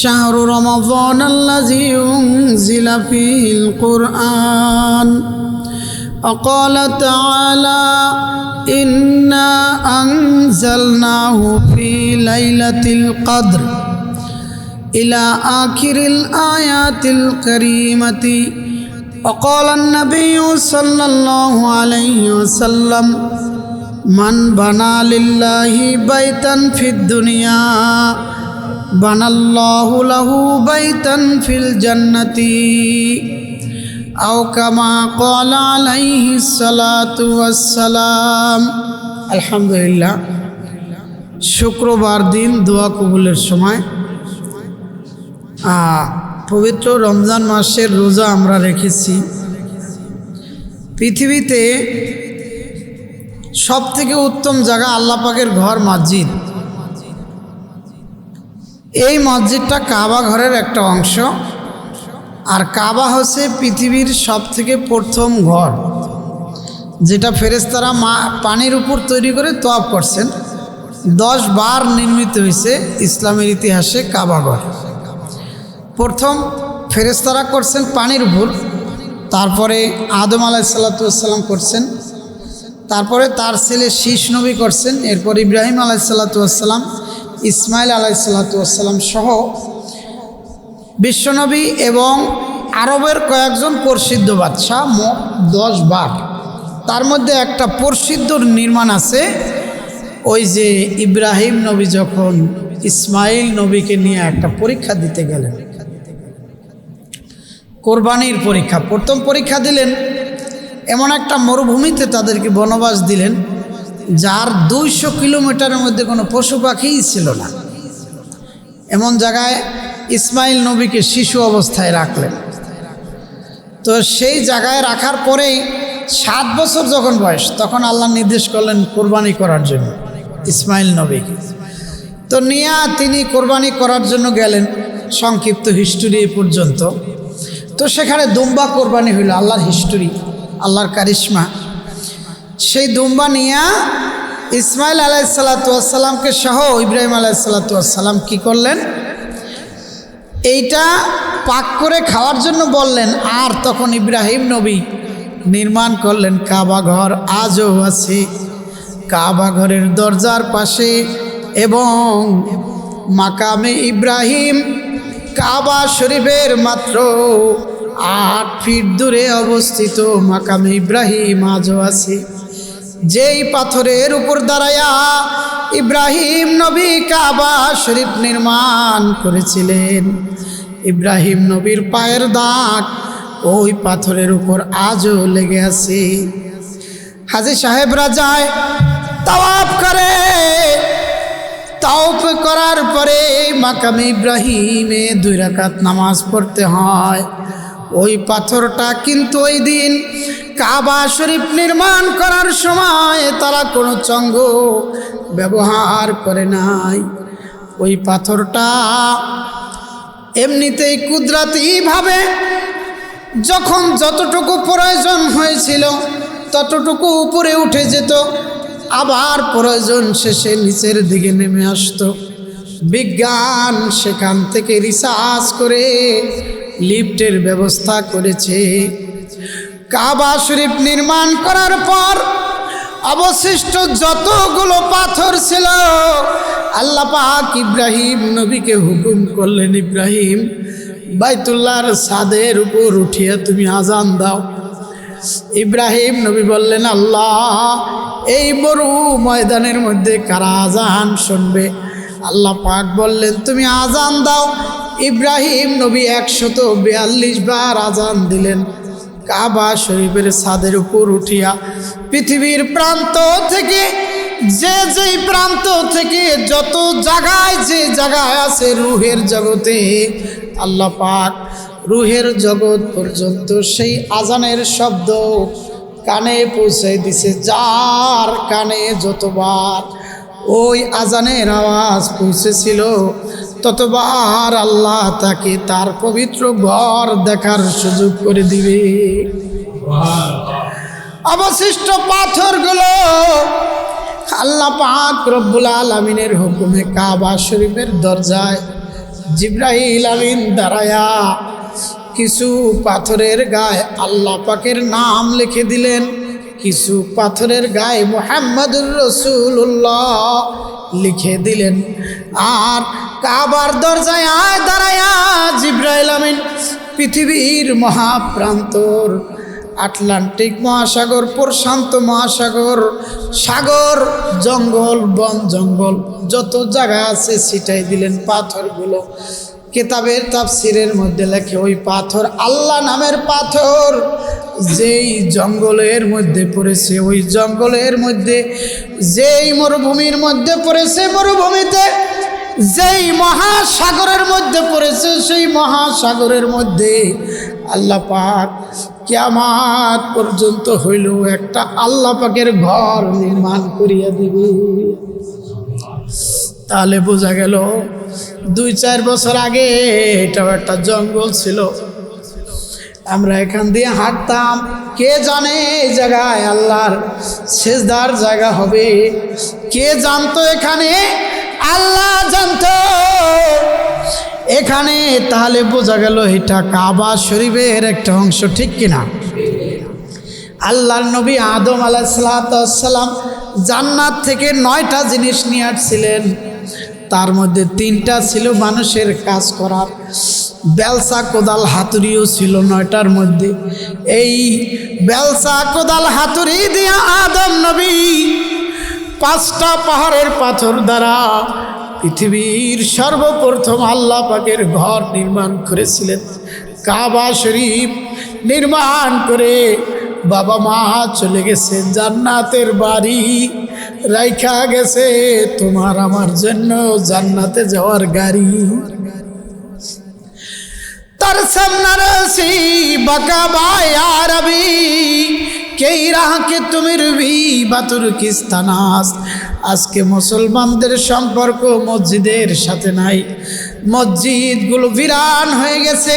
شهر رمضان الذي أنزل فيه القرآن وقال تعالى إنا أنزلناه في ليلة القدر إلى آخر الآيات الكريمة وقال النبي صلى الله عليه وسلم من بنى لله بيتا في الدنيا بنى الله له بيتا في الجنة أو كما قال عليه الصلاة والسلام الحمد لله শুক্রবার দিন দোয়া কবুলের সময় আহ, পবিত্র রমজান মাসের রোজা আমরা রেখেছি পৃথিবীতে সব থেকে উত্তম জায়গা আল্লাহ পাকের ঘর মসজিদ এই মসজিদটা কাবা ঘরের একটা অংশ। আর কাবা হচ্ছে পৃথিবীর সব থেকে প্রথম ঘর, যেটা ফেরেস্তারা মা পানির উপর তৈরি করে তোয়াব করছেন। দশ বার নির্মিত হয়েছে ইসলামের ইতিহাসে কাবা ঘর। প্রথম ফেরেস্তারা করছেন পানির উপর তারপরে আদম আলাহিসাল্লাতুসাল্লাম করছেন, তারপরে তার ছেলে শীষ নবী করছেন, এরপর ইব্রাহিম আলাহিসাল্লাতুসাল্লাম ইসমাইল আলাহিসাল্লাতুসাল্লাম সহ বিশ্বনবী এবং আরবের কয়েকজন প্রসিদ্ধ বাদশাহ দশ বার। তার মধ্যে একটা প্রসিদ্ধ নির্মাণ আছে, ওই যে ইব্রাহিম নবী যখন ইসমাইল নবীকে নিয়ে একটা পরীক্ষা দিতে গেলেন। কোরবানির পরীক্ষা। প্রথম পরীক্ষা দিলেন, এমন একটা মরুভূমিতে তাদেরকে বনবাস দিলেন। যার দুইশো কিলোমিটারের মধ্যে কোনো পশু পাখিই ছিল না। এমন জায়গায় ইসমাইল নবীকে শিশু অবস্থায় রাখলেন। তো সেই জায়গায় রাখার পরেই সাত বছর যখন বয়স, তখন আল্লাহ নির্দেশ করলেন কোরবানি করার জন্য ইসমাইল নবীকে। তো নিয়া তিনি কোরবানি করার জন্য গেলেন সংক্ষিপ্ত হিস্টোরি পর্যন্ত। তো সেখানে দুম্বা কোরবানি হইল আল্লাহর হিস্টোরি, আল্লাহর কারিশ্মা। সেই দুম্বা নিয়া ইসমাইল আলাইসাল্লাতুয়াসাল্লামকে সহ ইব্রাহিম আলাইসাল্লাতুয়াসাল্লাম কি করলেন? এইটা পাক করে খাওয়ার জন্য বললেন, আর তখন ইব্রাহিম নবী নির্মাণ করলেন কাবা ঘর। আজও আছে কাবা ঘরের দরজার পাশে এবং মাকামে ইব্রাহিম কাবা শরীফের মাত্র আট ফিট দূরে অবস্থিত মাকামে ইব্রাহিম আজও আছে। যেই পাথরের উপর দাঁড়ায়া ইব্রাহিম নবী কাবা শরীফ নির্মাণ করেছিলেন। ইব্রাহিম নবীর পায়ের দাগ ওই পাথরের উপর আজও লেগে আছে। হাজি সাহেবরা যায় তাওয়াফ করে। তাওফ করার পরে মাকামে ইব্রাহিমে দুই রাকাত নামাজ পড়তে হয়। ওই পাথরটা কিন্তু ওই দিন কাবা শরীফ নির্মাণ করার সময় তারা কোনো চঙ্গ ব্যবহার করে নাই। ওই পাথরটা এমনিতেই কুদরাতিভাবে যখন যতটুকু প্রয়োজন হয়েছিল ততটুকু উপরে উঠে যেত, আবার প্রয়োজন শেষে নিচের দিকে নেমে আসতো। বিজ্ঞান সেখান থেকে রিসার্চ করে লিফটের ব্যবস্থা করেছে। কাবা শরীফ নির্মাণ করার পর অবশিষ্ট যতগুলো পাথর ছিল, আল্লাহ পাক ইব্রাহিম নবীকে হুকুম করলেন, ইব্রাহিম, বাইতুল্লাহর সাদের উপর উঠিয়ে তুমি আজান দাও। ইব্রাহিম নবী বললেন, আল্লাহ, এই বড় ময়দানের মধ্যে কারা আজান শুনবে? আল্লাহ পাক বললেন, তুমি আজান দাও ইব্রাহিম নবী একশত বিয়াল্লিশ বার আজান দিলেন। কাবা শরীফের ছাদের উপর উঠিয়া পৃথিবীর প্রান্ত থেকে, যে যেই প্রান্ত থেকে যত জায়গায় যে জায়গায় আছে রুহের জগতে, আল্লাহ পাক রুহের জগৎ পর্যন্ত সেই আজানের শব্দ কানে পৌঁছে দিছে। যার কানে যতবার ওই আজানের আওয়াজ পৌঁছেছিল ততবার আল্লাহ তাকে তার পবিত্র ঘর দেখার সুযোগ করে দিবে। অবশিষ্ট পাথরগুলো আল্লাহ পাক রব্বুল আলমিনের হুকুমে কাবা শরীফের দরজায় জিব্রাহিল আমিন দাঁড়ায়া কিছু পাথরের গায়ে আল্লাহ পাকের নাম লিখে দিলেন, কিছু পাথরের গায়ে মোহাম্মদুর রসুল্লাহ লিখে দিলেন, আর কাবার দরজায় আয় দাঁড়ায়া জিব্রাইল আমিন, পৃথিবীর মহাপ্রান্তর। আটলান্টিক মহাসাগর, প্রশান্ত মহাসাগর, সাগর, জঙ্গল, বন জঙ্গল, যত জায়গা আছে সেটাই দিলেন পাথরগুলো। কেতাবের তাফসিরের মধ্যে লেখে, ওই পাথর আল্লাহ নামের পাথর। যেই জঙ্গলের মধ্যে পড়েছে, ওই জঙ্গলের মধ্যে, যেই মরুভূমির মধ্যে পড়েছে, মরুভূমিতে যেই মহাসাগরের মধ্যে পড়েছে, সেই মহাসাগরের মধ্যে আল্লাহ পাক কিয়ামাত পর্যন্ত হইল একটা আল্লাহ পাকের ঘর নির্মাণ করিয়া দিবে। তাহলে বোঝা গেল, দুই চার বছর আগে এটাও একটা জঙ্গল ছিল। আমরা এখান দিয়ে হাঁটতাম, কে জানে এই জায়গায় আল্লাহর শেষদার জায়গা হবে? কে জানতো এখানে আল্লাহ জানতো। এখানে তাহলে বোঝা গেল এটা কাবা শরীফের একটা অংশ, ঠিক কিনা? আল্লাহর নবী আদম আলাইসালাম জান্নাত থেকে নয়টা জিনিস নিয়ে আসছিলেন। তার মধ্যে তিনটা ছিল মানুষের কাজ করার। বেলসা, কোদাল, হাতুড়িও ছিল নয়টার মধ্যে। এই বেলসা, কোদাল, হাতুড়ি দিয়া আদম নবী পাঁচটা পাহাড়ের পাথর দ্বারা পৃথিবীর সর্বপ্রথম আল্লাহ পাকের ঘর নির্মাণ করেছিলেন। কাবা শরীফ নির্মাণ করে বাবা মা চলে গেছে, জান্নাতের বাড়ি রাইখা গেছে। তোমার আমার জন্য জান্নাতে যাওয়ার গাড়ি। তার সামনে বাকা বাই আরবি। কেই রাহকে তুমি রবি বাতুর কিস্তানাস আজকে মুসলমানদের সম্পর্ক মসজিদের সাথে নাই। মসজিদগুলো বিরান হয়ে গেছে।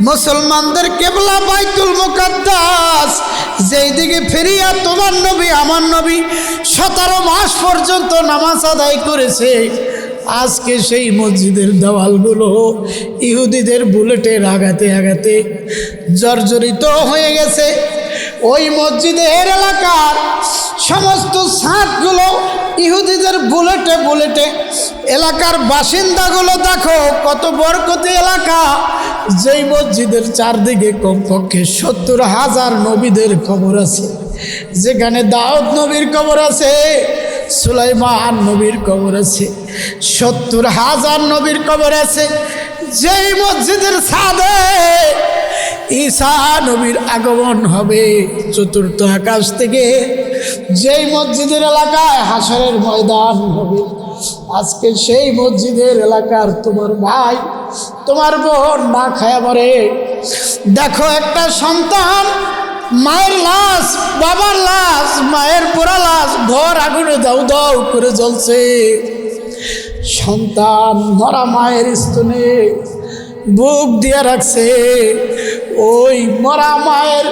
মুসলমানদের কেবলা বাইতুল মুকাদ্দাস। যেই দিকে ফিরিয়া তোমার নবী, আমার নবী সতেরো মাস পর্যন্ত নামাজ আদায় করেছে। আজকে সেই মসজিদের দেওয়ালগুলো ইহুদিদের বুলেটের আঘাতে আঘাতে জর্জরিত হয়ে গেছে। ওই মসজিদের এলাকার সমস্ত ছাদগুলো ইহুদিদের বুলেটে বুলেটে। এলাকার বাসিন্দাগুলো দেখো কত বরকতি এলাকা। যেই মসজিদের চারদিকে কমপক্ষে সত্তর হাজার নবীদের খবর আছে। যেখানে দাউদ নবীর কবর আছে, সুলাইমান নবীর কবর আছে, সত্তর হাজার নবীর কবর আছে। যেই মসজিদের ছাদে ঈসা নবীর আগমন হবে। চতুর্থ আকাশ থেকে যেই মসজিদের এলাকায় হাসরের ময়দান হবে, আজকে সেই মসজিদের এলাকার তোমার ভাই, তোমার বোন না খায়া মরে। দেখো একটা সন্তান, মায়ের লাশ, বাবার লাশ, মায়ের পোড়া লাশ, ঘর আগুনে দাউ দাউ করে জ্বলছে। সন্তান মরা মায়ের স্তনে বুক দিয়ে রাখছে। ওই মরা মায়ের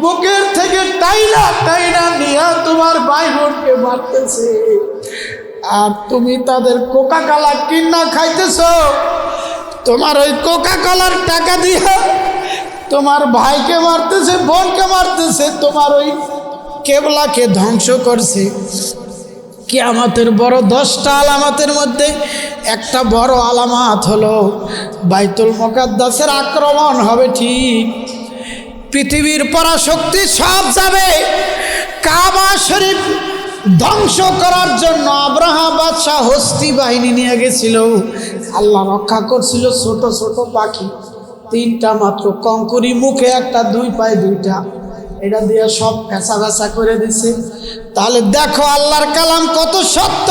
বুকের থেকে টাইনা টাইনা নিয়ে তোমার ভাই বোনকে মারতেছে। আর তুমি তাদের কোকা কালা কিনা খাইতেছ? তোমার ওই কোকা কলার টাকা দিয়ে তোমার ভাইকে মারতেছে, বোনকে মারতেছে, তোমার ওই কেবলাকে ধ্বংস করছে। কে আমাদের বড় দশটা আলামাতের মধ্যে একটা বড় আলামাত হলো, বাইতুল মোকাদ্দাসের আক্রমণ হবে ঠিক। পৃথিবীর পরাশক্তি সব যাবে। কাবা শরীফ ধ্বংস করার জন্য আব্রাহা বাদশাহ হস্তি বাহিনী নিয়ে গেছিল। আল্লাহ রক্ষা করছিল ছোট ছোট পাখি। তিনটা মাত্র, কঙ্কুরি মুখে একটা, দুই পায়ে দুইটা। এটা দিয়ে সব ফেঁসা ফেঁসা করে দিছে। তাহলে দেখো আল্লাহর কালাম কত সত্য।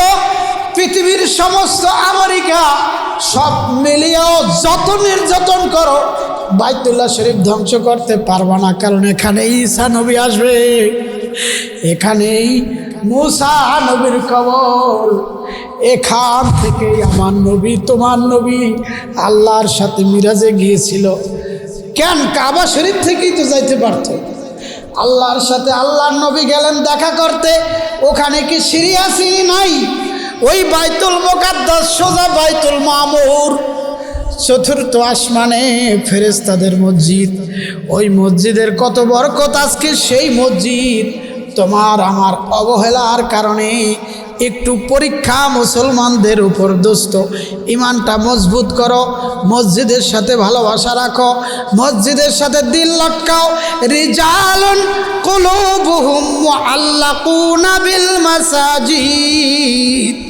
পৃথিবীর সমস্ত আমেরিকা সব মিলিয়েও যত নির্যাতন করো, বাইতুল্লাহ শরীফ ধ্বংস করতে পারবা না, কারণ এখানে ঈসা নবী আসবে। এখানেই মুসা নবীর কবর। এখান থেকে আমার নবী, তোমার নবী আল্লাহর সাথে মিরাজে গিয়েছিল। কেন কাবা শরীফ থেকেই তো যাইতে পারতো? আল্লাহর সাথে আল্লাহর নবী গেলেন দেখা করতে। ওখানে কি সিরিয়াসি নাই? ওই বাইতুল মোকাদ্দাস সোজা বাইতুল মামুর। চতুর্থ আসমানে ফেরেস্তাদের মসজিদ। ওই মসজিদের কত বরকত আজকে সেই মসজিদ। তোমার আমার অবহেলার কারণে একটু পরীক্ষা মুসলমানদের উপর দোস্ত ইমানটা মজবুত করো, মসজিদের সাথে ভালোবাসা রাখো, মসজিদের সাথে দিল লটকাও। রিজালুন কুলুবুহুম মুআল্লাকুনা বিল মাসাজিদ।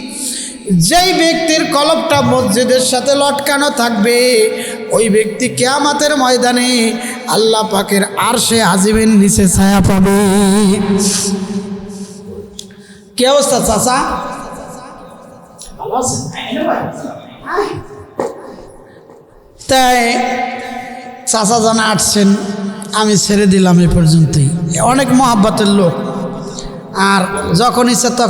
যেই ব্যক্তির কলবটা মসজিদের সাথে লটকানো থাকবে, ওই ব্যক্তি কেয়ামাতের ময়দানে আল্লাহ পাকের আর সে আজিমের নিচে ছায়া পাবে। কি অবস্থা, চাচা? তাই চাচা জানা আসছেন, আমি ছেড়ে দিলাম এ পর্যন্তই। অনেক মহাব্বতের লোক। আর যখন ইচ্ছা তখন